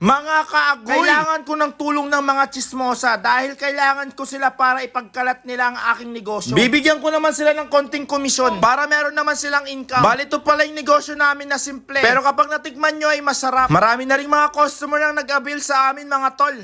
Mga kaagoy, kailangan ko ng tulong ng mga chismosa dahil kailangan ko sila para ipagkalat nila ang aking negosyo. Bibigyan ko naman sila ng konting komisyon para meron naman silang income. Bali ito pala yung negosyo namin na simple. Pero kapag natikman nyo ay masarap. Marami na rin mga customer ang nag-avail sa amin mga tol.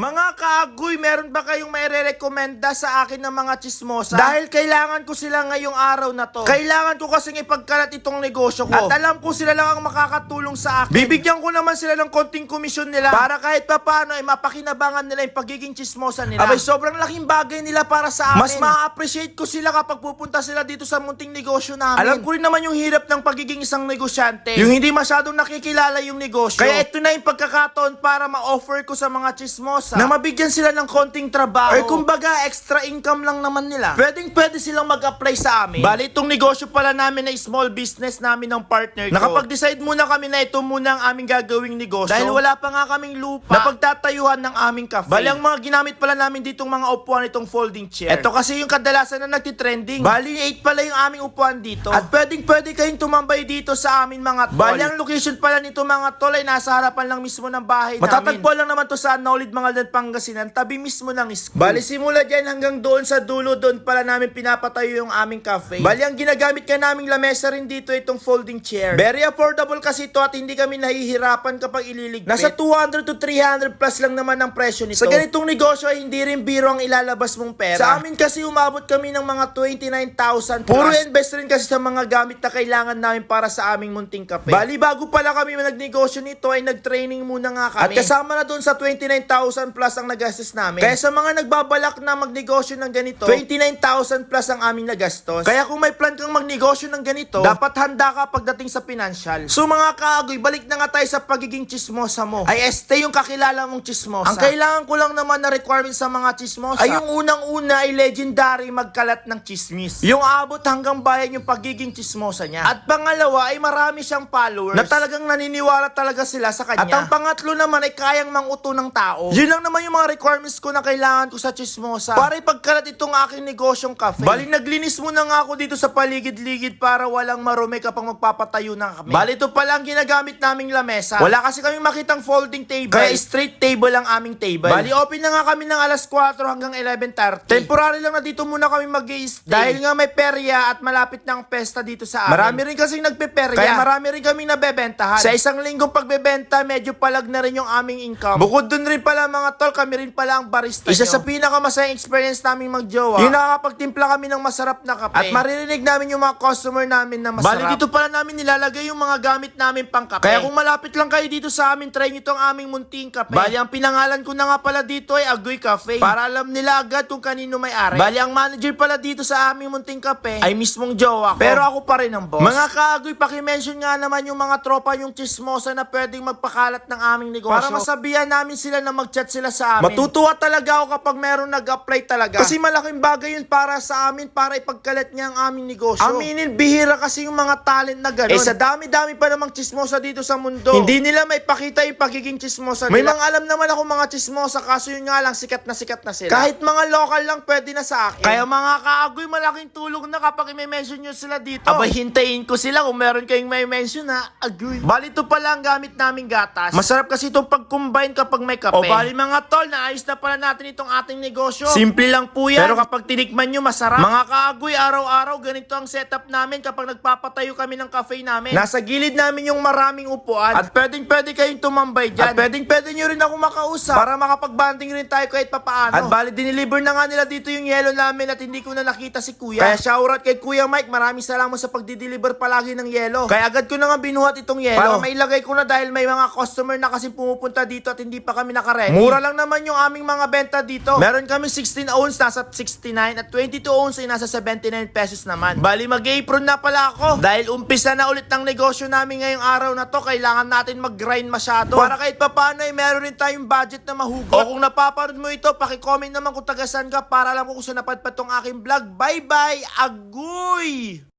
Mga kaagoy, meron ba kayong may rekomenda sa akin ng mga chismosa? Dahil kailangan ko sila ngayong araw na to. Kailangan ko kasing ipagkalat itong negosyo ko. At alam ko sila lang ang makakatulong sa akin. Bibigyan ko naman sila ng konting komisyon nila para kahit papano ay mapakinabangan nila yung pagiging chismosa nila. Abay, sobrang laking bagay nila para sa amin. Mas ma-appreciate ko sila kapag pupunta sila dito sa munting negosyo namin. Alam ko rin naman yung hirap ng pagiging isang negosyante. Yung hindi masyadong nakikilala yung negosyo. Kaya ito na yung pagkakataon para ma-offer ko sa mga chismosa na mabigyan sila ng konting trabaho. Or kumbaga, extra income lang naman nila. Pwedeng pwede silang mag-apply sa amin. Bali, itong negosyo pala namin na small business namin ng partner ko. Nakapag-decide muna kami na ito muna ang aming gagawing negosyo. Dahil wala pa nga kaming lupa na pagtatayuhan ng aming cafe. Bali, ang mga ginamit pala namin ditong mga upuan itong folding chair. Ito kasi yung kadalasan na nagtitrending. Bali, 8 pala yung aming upuan dito. At pwedeng pwede kayong tumambay dito sa amin mga tol. Bali, ang location pala nito mga tol ay nasa harapan lang mismo ng bahay namin. Matatagpuan lang naman to sa Knowledge Mangaldan, Pangasinan, tabi mismo ng school. Bali, simula dyan hanggang doon sa dulo, doon pala namin pinapatayo yung aming cafe. Bali, ang ginagamit ka naming lamesa rin dito itong folding chair. Very affordable kasi ito at hindi kami nahihirapan kapag ililigpit. Nasa 200 to 300 plus lang naman ang presyo nito. Sa ganitong negosyo ay hindi rin biro ang ilalabas mong pera. Sa amin kasi umabot kami ng mga 29,000 plus. Puro invest rin kasi sa mga gamit na kailangan namin para sa aming munting kape. Bali, bago pala kami nagnegosyo nito ay nag-training muna nga kami. At kasama na doon sa 29,000 plus ang nagastos namin. Kaya sa mga nagbabalak na magnegosyo ng ganito, 29,000 plus ang aming nagastos. Kaya kung may plan kang magnegosyo ng ganito, dapat handa ka pagdating sa financial. So mga kaagoy, balik na nga tayo sa pagiging chismosa mo. Ay este yung kakilala mong chismosa. Ang kailangan ko lang naman na requirement sa mga chismosa ay yung unang-una ay legendary magkalat ng chismis. Yung abot hanggang bayan yung pagiging chismosa niya. At pangalawa ay marami siyang followers na talagang naniniwala talaga sila sa kanya. At ang pangatlo naman ay kayang manguto ng tao. Yun lang naman yung mga requirements ko na kailangan ko sa chismosa. Para ipagkalat itong aking negosyong cafe. Bali, naglinis muna nga ako dito sa paligid-ligid para walang marumi kapag magpapatayo na kami. Bali, ito pala ang ginagamit naming lamesa. Wala kasi kami makitang folding table. Kaya straight table ang aming table. Bali, open na nga kami ng alas 4 hanggang 11.30. Temporary lang na dito muna kami mag stay Dahil nga may perya at malapit na ang pesta dito sa amin. Marami rin kasing nagpeperya. Kaya marami rin kaming nabebentahan. Sa isang linggong pagbebenta, medyo palag na rin yung aming income. Bukod dun rin pala mga tol, kami rin pala ang barista Isa nyo. sa pinakamasayang experience naming magjowa, yung nakakapagtimpla kami ng masarap na kape. At maririnig namin yung mga customer namin na masarap. Bali dito pala namin nilalagay yung mga gamit namin pang kape. Kaya kung malapit lang kayo dito sa amin, try nyo tong aming munting kape. Bali, ang pinangalan ko na nga pala dito ay Agoy Cafe. Para alam nila agad kung kanino may-ari. Bali, ang manager pala dito sa aming munting kape ay mismong jowa ko. Pero ako pa rin ang boss. Mga kaagoy, pakimension nga naman yung mga tropa yung chismosa na pwedeng magpakalat ng aming negosyo. Para masabihan namin sila na mag-chat sila sa amin. Matutuwa talaga ako kapag meron nag-apply talaga. Kasi malaking bagay yun para sa amin para ipagkalat niya ang aming negosyo. Aminin, bihira kasi yung mga talent na gano'n. Eh sa dami-dami pa namang chismosa dito sa mundo. Hindi nila may pakita yung pagiging chismosa nila. May mga alam naman ako mga chismosa kaso yun nga lang sikat na sikat na sila. Kahit mga local lang pwede na sa akin. Kaya mga kaagoy malaking tulong na kapag may mention nyo sila dito. Abay hintayin ko sila kung meron kayong may mention ha. Agoy. Bali ito pala ang gamit naming gatas. Masarap kasi itong pag-combine kapag may kape. O bali mga tol, naayos na pala natin itong ating negosyo. Simple lang po yan. Pero kapag tinikman nyo, masarap. Mga kaagoy, araw-araw ganito ang setup namin kapag nagpapatayo kami ng cafe namin. Nasa gilid namin yung maraming upuan. At pwedeng pwede kayong tumambay dyan. At pwedeng pwede nyo rin ako makausap. Para makapag-banding rin tayo kahit papaano. At bali, diniliver na nga nila dito yung yellow namin at hindi ko na nakita si kuya. Kaya shoutout kay Kuya Mike. Maraming salamat sa pagdi-deliver palagi ng yellow. Kaya agad ko na nga binuhat itong yellow. Para mailagay ko na dahil may mga customer na kasi pumupunta dito at hindi pa kami nakaready. Mura lang naman yung aming mga benta dito. Meron kami 16 ounce nasa 69 at 22 ounce ay nasa 79 pesos naman. Bali mag-apron na pala ako. Dahil umpisa na ulit ng negosyo namin ngayong araw na to, kailangan natin mag-grind masyado. Para kahit papano ay meron rin tayong budget na mahugot. O kung napapanood mo ito, pakicomment naman kung tagasan ka para alam ko kung saan napadpad tong aking vlog. Bye-bye! Agoy!